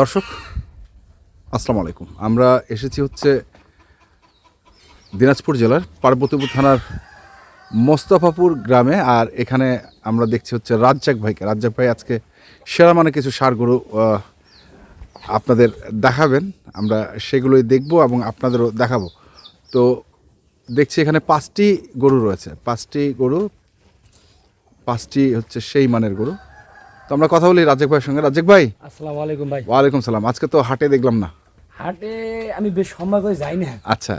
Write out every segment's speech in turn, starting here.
দর্শক, আসসালামু আলাইকুম। আমরা এসেছি হচ্ছে দিনাজপুর জেলার পার্বতীপুর থানার মোস্তফাপুর গ্রামে, আর এখানে আমরা দেখছি হচ্ছে রাজ্জাক ভাইকে। রাজ্জাক ভাই আজকে সেরা মানে কিছু সার গরু আপনাদের দেখাবেন। আমরা সেগুলোই দেখব এবং আপনাদেরও দেখাবো। তো দেখছি এখানে পাঁচটি গরু রয়েছে। পাঁচটি গরু, পাঁচটি হচ্ছে সেই মানের গরু। তো আমরা কথা বলি রাজ্জাক ভাইয়ের সঙ্গে। রাজ্জাক ভাই? আসসালামু আলাইকুম ভাই। ওয়ালাইকুম সালাম। আজকে তো হাটে দেখলাম না। হাটে আমি বেশ সময় করে যাই না। আচ্ছা।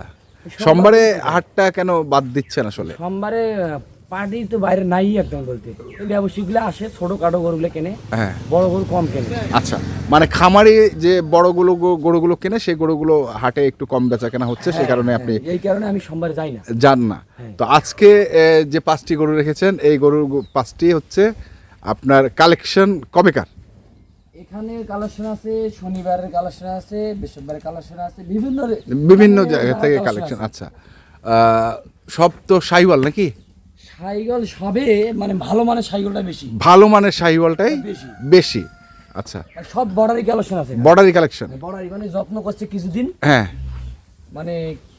সোমবারে হাটটা কেন বাদ দিচ্ছেন আসলে? সোমবারে পার্টি তো বাইরে নাই একদম বলতে। এই ব্যবসায়ীগুলো আসে ছোট কাটো গরুগুলো কেনে হ্যাঁ। বড় গরু কম কেনে। আচ্ছা। মানে খামারে যে বড়গুলো গরুগুলো কেনে সেই গরুগুলো হাটে একটু কম বেচা কেনা হচ্ছে সেই কারণে আপনি হ্যাঁ, এই কারণে আমি সোমবারে যাই না। যান না। হ্যাঁ। তো আজকে যে পাঁচটি গরু রেখেছেন এই গরু পাঁচটি হচ্ছে আপনার কালেকশন কবেকার এখানে কালেকশন আছে শনিবারের কালেকশন আছে বৃহস্পতিবারের কালেকশন আছে বিভিন্ন বিভিন্ন জায়গা থেকে কালেকশন আচ্ছা। সব তো শাহিওয়াল নাকি? সাইকেল সবে মানে ভালো মানের সাইকেলটা বেশি। ভালো মানের শাহিওয়ালটাই বেশি। বেশি আচ্ছা। সব বর্ডারি কালেকশন আছে বর্ডারি কালেকশন। বর্ডারি মানে যত্ন করছে কিছুদিন। হ্যাঁ। মানে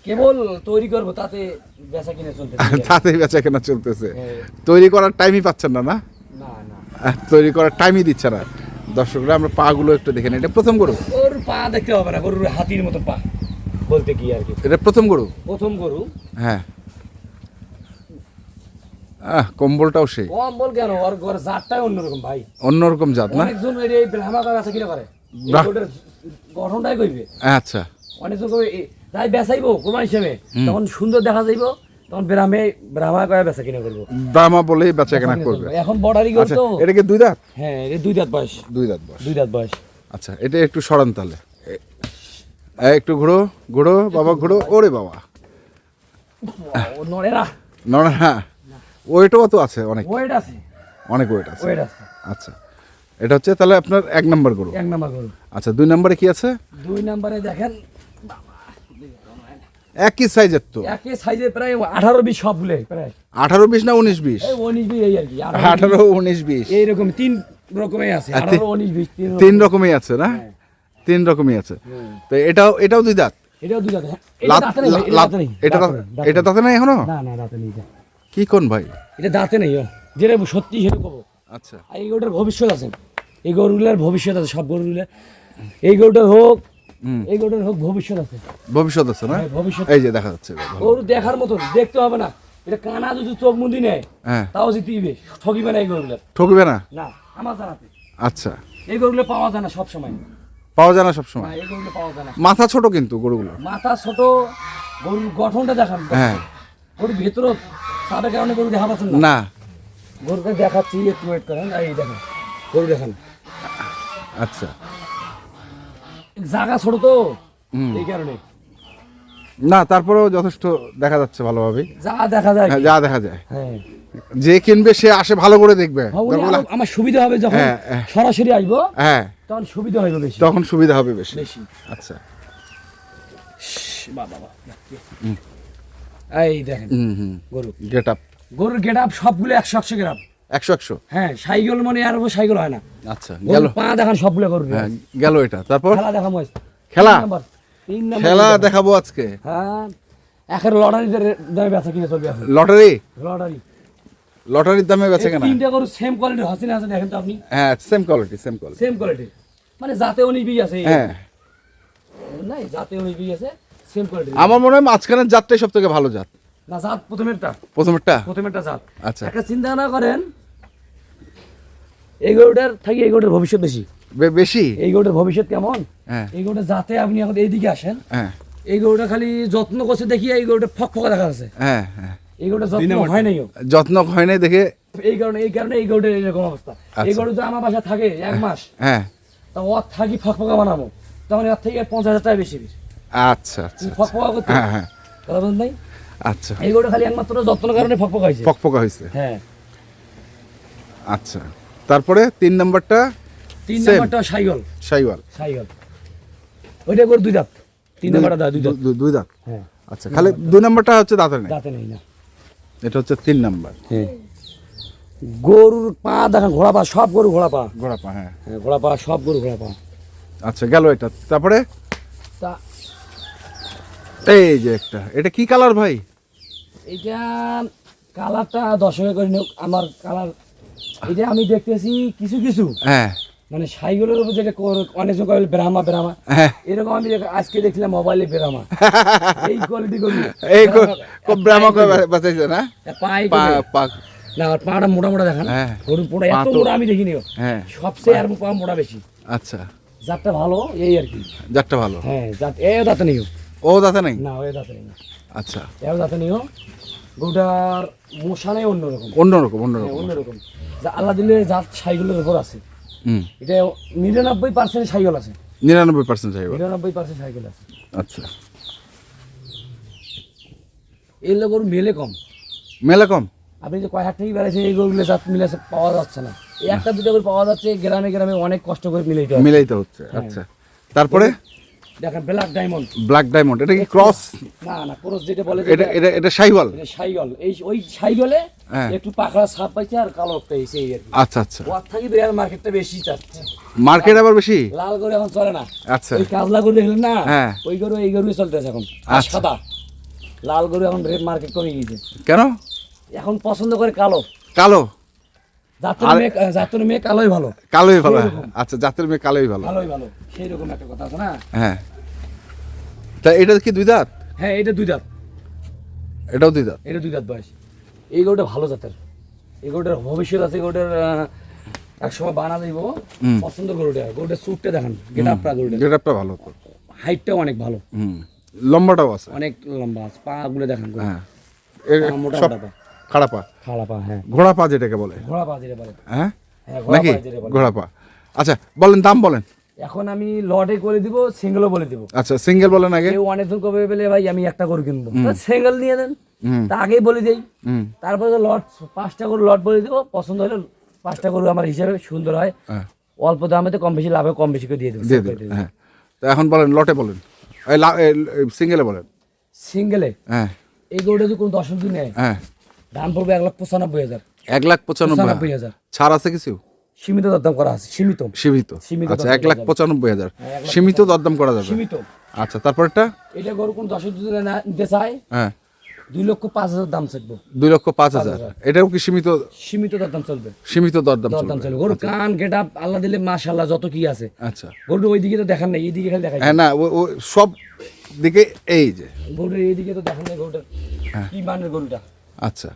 কেবল তৈরি করব তাতে বেচা কিনে চলতে তাতে বেচা কেনা চলতেছে। হ্যাঁ। তৈরি করার টাইমই পাচ্ছেন না না? তৈরি করার টাইমই দিচ্ছে না। দর্শকরা আমরা পাগুলো একটু দেখে এটা প্রথম গরু? ওর পা দেখতে হবে না গরুর হাতির মতো পা বলতে কি আর কি। এটা প্রথম গরু? প্রথম গরু। হ্যাঁ। আহ কম্বলটাও সেই। কম বল কেন? ওর ঘর জাতটাই অন্যরকম ভাই। অন্যরকম জাত না? এর এই আছে কিনা করে গঠনটাই কইবে। আচ্ছা। অনেকজন কইবে তাই বেচাইবো কোরবান হিসেবে। তখন সুন্দর দেখা যাইবো তখন ব্রাহ্মে ব্রাহ্মা করে বেচা কিনা করব। দামা বলেই বেচা কেনা করবে। এখন বর্ডারি গরু আচ্ছা তো। এটা কি দুই দাঁত? হ্যাঁ এটা দুই দাঁত বয়স। দুই দাঁত বস দুই দাঁত বয়স। আচ্ছা এটা একটু সরান তাহলে। একটু ঘুরো ঘুরো বাবা ঘুরো। ওরে বাবা। নড়ে না না ওয়েটও তো আছে অনেক। ওয়েট আছে। অনেক ওয়েট আছে। ওয়েট আছে। আচ্ছা এটা হচ্ছে তাহলে আপনার এক নম্বর গরু। এক নাম্বার গরু। আচ্ছা দুই নম্বরে কি আছে? দুই নাম্বারে দেখেন একই সাইজের তো। একে সাইজে প্রায় আঠারো বিশ সব গুলে প্রায়। আঠারো বিশ না উনিশ বিশ? এই উনিশ বিশ এই আর কি আঠারো উনিশ বিশ। এইরকম তিন রকমের আছে আর তি- আঠারো উনিশ বিশ তিন রকম। রকমই আছে না? তিন রকমই আছে। তো এটাও এটাও দুই দাঁত? এটাও দুই দাঁতে। হ্যাঁ। এটা এটা দাঁতে এটা দাঁতে দাঁত- নেই, এখনও? না না দাঁতে নেই কি কোন ভাই? এটা দাঁতে নেই ও। যেটা সত্যি সেটা কবো। আচ্ছা। এই গরুটার ভবিষ্যৎ আছে। এই গরুগুলার ভবিষ্যৎ আছে সব গরুগুলার। এই গরুটার হোক এই গরুটার হোক ভবিষ্যৎ আছে। ভবিষ্যৎ আছে না? হ্যাঁ, ভবিষ্যৎ এই যে দেখা যাচ্ছে গরু দেখার মতন দেখতে হবে না। এটা কানা যদি চোখ মুন্দি নেয় হ্যাঁ। তাও জিতিবে। ঠকিবে না এই গরুগুলার ঠকবে না? না আমার জানাতে আচ্ছা। এই গরুগুলো পাওয়া যায় না সবসময়। পাওয়া যায় না না সবসময় এই গরুগুলো পাওয়া যায় না। মাথা ছোট কিন্তু গরুগুলো। মাথা ছোট গরুর গঠনটা দেখান। হ্যাঁ। গরুর ভেতরও চাপের কারণে গরু দেখা পাচ্ছেন না। না। গরুকে দেখাচ্ছি একটু ওয়েট করেন। এই দেখেন গরু দেখেন। আচ্ছা। জায়গা ছোট তো এই কারণে। না তারপরেও যথেষ্ট দেখা যাচ্ছে ভালোভাবে যা দেখা যায় হ্যাঁ, যা দেখা যায়। হ্যাঁ। যে কিনবে সে আসে ভালো করে দেখবে। আরও আমার সুবিধা হবে যখন হ্যাঁ, হ্যাঁ। সরাসরি আসব হ্যাঁ। তখন সুবিধা হবে বেশি। তখন সুবিধা হবে বেশি। বেশি। আচ্ছা। বাহ। এই দেখেন হুম হুম। গরু। Get up. গরুর গেট আপ সবগুলো একশো একশো গ্রাম একশো একশো? হ্যাঁ সাইকেল মানে আর সাইকেল হয় না। আচ্ছা গেল। পা দেখান সবগুলো গরু হ্যাঁ গেল এটা। তারপর? খেলা দেখা মজ খেলা? খেলা দেখাবো আজকে। হ্যাঁ এখন লটারিতে দামে বেচা কিনে চলবে লটারি? লটারি। লটারির দামে বেচে কেনা? তিনটা গরু সেম কোয়ালিটির হাসিনা আছে দেখেন তো আপনি? হ্যাঁ same quality same quality same quality মানে যাতে উনিশ বিঘ আছে। হ্যাঁ। নাই যাতে উনিশ বিঘ আছে সেম কোয়ালিটি আমার মনে হয় মাঝখানের জাতটাই সব থেকে ভালো জাত। না জাত প্রথমেরটা। প্রথমেরটা? প্রথমেরটা জাত। আচ্ছা। একটা চিন্তা না করেন এই গরুটার থাকি এই গরুটার ভবিষ্যৎ বেশি। বেশি? এই গরুটার ভবিষ্যৎ কেমন? হ্যাঁ। এই গরুটা যাতে আপনি এখন এইদিকে আসেন। হ্যাঁ। এই গরুটা খালি যত্ন করছে দেখি এই গরুটা ফক ফকা দেখা যাচ্ছে। হ্যাঁ হ্যাঁ। এই গরুটা যত্ন হয় নাই যত্ন হয় নাই দেখে এই কারণে এই কারণে এই গরুটার এরকম অবস্থা। এই আচ্ছা। গরু যদি আমার বাসা থাকে এক মাস হ্যাঁ। তা ওর থাকি ফক ফকা বানাবো। তখন এর থেকে পঞ্চাশ হাজার টাকা বেশি আচ্ছা আচ্ছা ফক ফকা করতে হ্যাঁ হ্যাঁ। কথা বলেন নাই? আচ্ছা। এই গরুটা খালি একমাত্র যত্নের কারণে ফক ফকা হয়েছে। ফকফকা হয়েছে? হ্যাঁ। আচ্ছা। তারপরে তিন নাম্বারটা তিন. নাম্বারটা সাইকেল সাইওয়াল। সাইকেল ওইটা গরু দুই দাঁত। তিন নাম্বারটা দাঁত দুই দাঁত। দুই দাঁত? হ্যাঁ। আচ্ছা খালি দুই নাম্বারটা হচ্ছে দাঁতের নেই? দাঁতে নেই না। এটা হচ্ছে তিন নাম্বার। হ্যাঁ। গরুর পা দেখেন ঘোড়া পা সব গরু ঘোড়া পা গোড়া পা হ্যাঁ। হ্যাঁ ঘোড়া পা সব গরু ঘোড়া পা আচ্ছা গেল এটা। তারপরে? তা এই যে একটা এটা কি কালার ভাই? এটা কালারটা দশকে করে নিক আমার কালার। এটা আমি দেখতেছি কিছু কিছু। হ্যাঁ। মানে সাইগুলোর উপর যেটা অনেকজন কয় ব্রাহ্মা ব্রাহ্মা। হ্যাঁ। এরকম আমি আজকে দেখলাম মোবাইলে ব্রাহ্মা। এই কোয়ালিটি করি এই ব্রাহ্মা বাঁচাইছে না? পাই পা পা না আর পাটা মোটা মোটা দেখান। হ্যাঁ। গরু পোড়া এত মোটা আমি দেখিনি হ্যাঁ। সবচেয়ে আর পা মোটা বেশি। আচ্ছা। জাতটা ভালো এই আর কি। যারটা ভালো। হ্যাঁ জাত এ দাঁতে নিও ও দাদা নাই? না এ দাঁতে নেই। আচ্ছা। এও দাঁতে নিও গরুটার মশানে অন্যরকম অন্যরকম হ্যাঁ, অন্যরকম অন্যরকম যা আল্লাহ দিলে জাত সাইগুলোর উপর আছে। হুম। এটা নিরানব্বই পার্সেন্ট সাইকেল আছে। নিরানব্বই পার্সেন্ট চাইব নিরানব্বই পার্সেন্ট সাইকেল আছে। আচ্ছা। এর গরু মেলে কম। মেলা কম? আপনি যে কয় হাজার টাকা বেড়েছে এই গরুগুলো জাত মিলে পাওয়া যাচ্ছে না। এই একটা দুটো করে পাওয়া যাচ্ছে গ্রামে গ্রামে অনেক কষ্ট করে মিলাইতে হয়। মিলাইতে হচ্ছে আচ্ছা। তারপরে? দেখেন ব্ল্যাক ডায়মন্ড। ব্ল্যাক ডায়মন্ড এটা কি ক্রস? না না ক্রস যেটা বলে এটা এটা এটা সাইওয়াল এটা সাইগল এই ওই সাইগলে হ্যাঁ। একটু পাকড়া ছাপ পাইছে আর কালো একটা এসে এই আচ্ছা আচ্ছা। ওয়ার থাকি বিরাট মার্কেটটা বেশি চাচ্ছে। মার্কেট আবার বেশি? লাল গরু এখন চলে না। আচ্ছা। ওই কাজলা গরু দেখলেন না? হ্যাঁ। ওই গরু এই গরু চলতেছে এখন। আর আচ্ছা। সাদা। লাল গরু এখন রেড মার্কেট কমে গিয়েছে। কেন? এখন পছন্দ করে কালো। কালো? জাতের মেয়ে কালোই ভালো। কালোই ভালো আচ্ছা জাতের মেয়ে কালোই ভালো। ভালোই ভালো। সেই রকম একটা কথা আছে না? হ্যাঁ। তা এটা কি দুই দাঁত? হ্যাঁ এটা দুই দাঁত। এটাও দুই দাঁত? এটা দুই দাঁত বয়স। এই গরুটা ভালো জাতের। এই গরুটার ভবিষ্যৎ আছে গরুটার এক সময় বানা দিব পছন্দ গরুটা। গরুটার সুটটা দেখান গেট আপটা গরুটা গেটআপটা ভালো তো। হাইটটাও অনেক ভালো। হুম। লম্বাটাও আছে? অনেক লম্বা আছে। পা গুলো দেখান হ্যাঁ। মোটা মোটা খাড়া পা খাড়া পা হ্যাঁ। ঘোড়া পা যেটাকে বলে। ঘোড়া পা যেটা বলে। হ্যাঁ? হ্যাঁ নাকি? ঘোড়া পা আচ্ছা বলেন দাম বলেন। এখন আমি লটে করে দিব সিঙ্গেলও বলে দিব। আচ্ছা সিঙ্গেল বলেন আগে। কেউ অনেকজন কবে বলে ভাই আমি একটা গরু কিনবো। সিঙ্গেল নিয়ে দেন তা আগেই বলে দেই। তারপরে লট পাঁচটা করে লট বলে দিব। পছন্দ হলে পাঁচটা গরু আমার হিসাবে সুন্দর হয়। হ্যাঁ। অল্প দামে তো কম বেশি লাভে কম বেশি করে দিয়ে দেবো। দিয়ে দেবেন হ্যাঁ। তো এখন বলেন লটে বলেন। সিঙ্গেলে বলেন। সিঙ্গেলে? হ্যাঁ। এই গরুটা যদি কোনো দিন নেয় হ্যাঁ। দাম পড়বে এক লাখ পঁচানব্বই হাজার। এক লাখ পঁচানব্বই হাজার? ছাড় আছে কিছু? সীমিত দরদাম করা আছে সীমিত। সীমিত? সীমিত আচ্ছা এক লাখ পঁচানব্বই হাজার। হ্যাঁ, সীমিত দরদাম করা যাবে। সীমিত। আচ্ছা তারপরটা এটা গরু কোন দশ দিন না- নিতে চায়? হ্যাঁ। দুই লক্ষ পাঁচ হাজার দাম চাইব। দুই লক্ষ পাঁচ হাজার। এটাও কি সীমিত? সীমিত দরদাম চলবে। সীমিত দরদাম দরদাম চলবে। গরু কান গেট আপ আল্লাহ দিলে মাশাল্লাহ যত কি আছে। আচ্ছা। গরুটা ওই দিকে তো দেখান নাই এইদিকে খালি দেখাই হ্যাঁ না ও সব দিকে এই যে। গরুটা এইদিকে তো দেখান নাই গরুটা। হ্যাঁ। কি মানের গরুটা? আচ্ছা।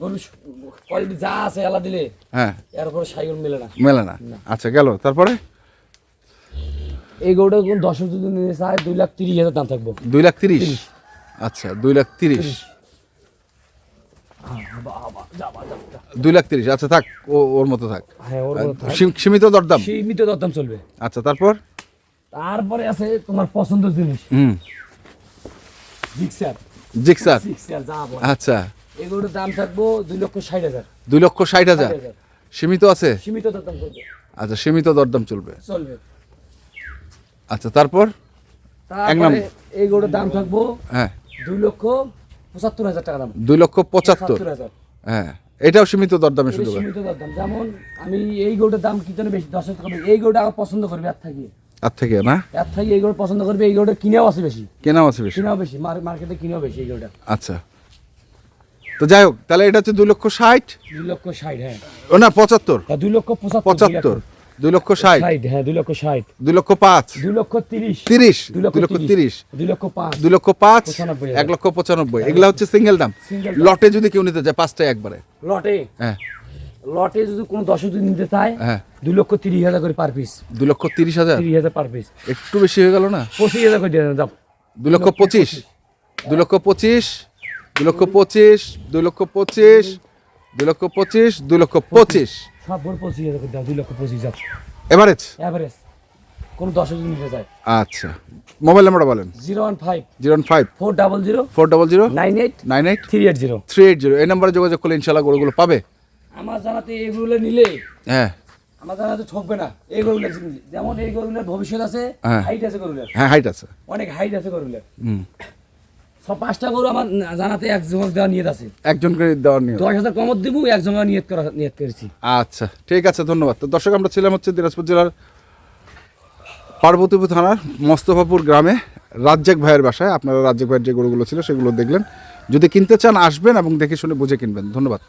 গরু কোয়ালিটি যা আছে আল্লাহ দিলে হ্যাঁ। এর সাইকেল মেলে না। মেলে না। আচ্ছা গেল। তারপরে? এই গরুটা কোন দশক যদি নিতে চায় দুই লাখ তিরিশ হাজার দাম থাকব। দুই লাখ তিরিশ? আচ্ছা দুই লাখ তিরিশ। দুই লাখ তিরিশ। আচ্ছা থাক ওর মতো থাক। হ্যাঁ সীমিত দরদাম। সীমিত দরদাম চলবে। আচ্ছা তারপর? তারপরে আছে তোমার পছন্দের জিনিস। হুম। জিক্সার। জিক্সার। আচ্ছা। এই গরুটার দাম থাকব দুই লক্ষ ষাট হাজার। দুই লক্ষ ষাট হাজার? সীমিত আছে? সীমিত দরদাম চলবে। আচ্ছা সীমিত দরদাম চলবে। চলবে। আচ্ছা তারপর? এক নম্বর। এই গরুটার দাম থাকব হ্যাঁ। দুই লক্ষ পঁচাত্তর হাজার টাকা দাম। দুই লক্ষ পঁচাত্তর? হাজার। হ্যাঁ এটাও সীমিত দরদামে শুধু সীমিত দরদাম। যেমন আমি এই গরুটার দাম কি জন্য বেশি দশ টাকা এই গরুটা আমার পছন্দ করবে এর থাকি। আর থেকে না? এর থাকি এই গরু পছন্দ করবে এই গরুটা কিনেও আছে বেশি। কেনাও আছে বেশি। কিনেও বেশি মার- মার্কেটে কিনেও বেশি এই গরুটা। আচ্ছা। তো যাই হোক তাহলে এটা হচ্ছে দুই লক্ষ ষাট দুই লক্ষ ষাট হ্যাঁ ও না পঁচাত্তর দুই লক্ষ পঁচাত্তর দুই লক্ষ ষাট হ্যাঁ দুই লক্ষ ষাট দুই লক্ষ পাঁচ দুই লক্ষ তিরিশ তিরিশ দুই লক্ষ তিরিশ দুই লক্ষ পাঁচ দুই লক্ষ পাঁচ এক লক্ষ পঁচানব্বই এগুলা হচ্ছে সিঙ্গেল দাম লটে যদি কেউ নিতে যায় পাঁচটায় একবারে লটে হ্যাঁ লটে যদি কোনো দশ যদি নিতে চায় হ্যাঁ দুই লক্ষ তিরিশ হাজার করে পার পিস দুই লক্ষ তিরিশ হাজার তিরিশ হাজার পার পিস একটু বেশি হয়ে গেল না পঁচিশ হাজার করে দিয়ে যাও দুই লক্ষ পঁচিশ দুই লক্ষ পঁচিশ দুই লক্ষ পঁচিশ দুই লক্ষ পঁচিশ দুই লক্ষ পঁচিশ দুই লক্ষ পঁচিশ। সব পঁচিশ হাজার দুই লক্ষ পঁচিশ এভারেজ অ্যাভারেজ কোনো দশ নিতে আচ্ছা। মোবাইল নাম্বারটা বলেন। Zero one five. Zero five. Four double zero. Four double zero. Nine eight. Nine eight. Three eight zero. Three eight zero. এই নাম্বারে যোগাযোগ করলে ইনশাল্লাহ গরুগুলো পাবে। আমার জানাতে এগুলো নিলে। হ্যাঁ। আমার জানাতে ঠকবে না। এই গরুগুলো যেমন এই গরুগুলোর ভবিষ্যৎ আছে হ্যাঁ। হাইট আছে গরুগুলোর। হ্যাঁ হাইট আছে। অনেক হাইট আছে গরুগুলোর। হুম। পাঁচটা গরু আমার জানাতে এক জমা দেওয়া নিয়ত আছে। একজন করে দেওয়ার নিয়ত। দশ হাজার কমত দিব এক জমা নিয়ত করা নিয়ত করেছি। আচ্ছা ঠিক আছে ধন্যবাদ। তো দর্শক আমরা ছিলাম হচ্ছে দিনাজপুর জেলার পার্বতীপুর থানার মস্তফাপুর গ্রামে রাজ্জাক ভাইয়ের বাসায়। আপনারা রাজ্জাক ভাইয়ের যে গরুগুলো ছিল সেগুলো দেখলেন। যদি কিনতে চান আসবেন এবং দেখে শুনে বুঝে কিনবেন। ধন্যবাদ।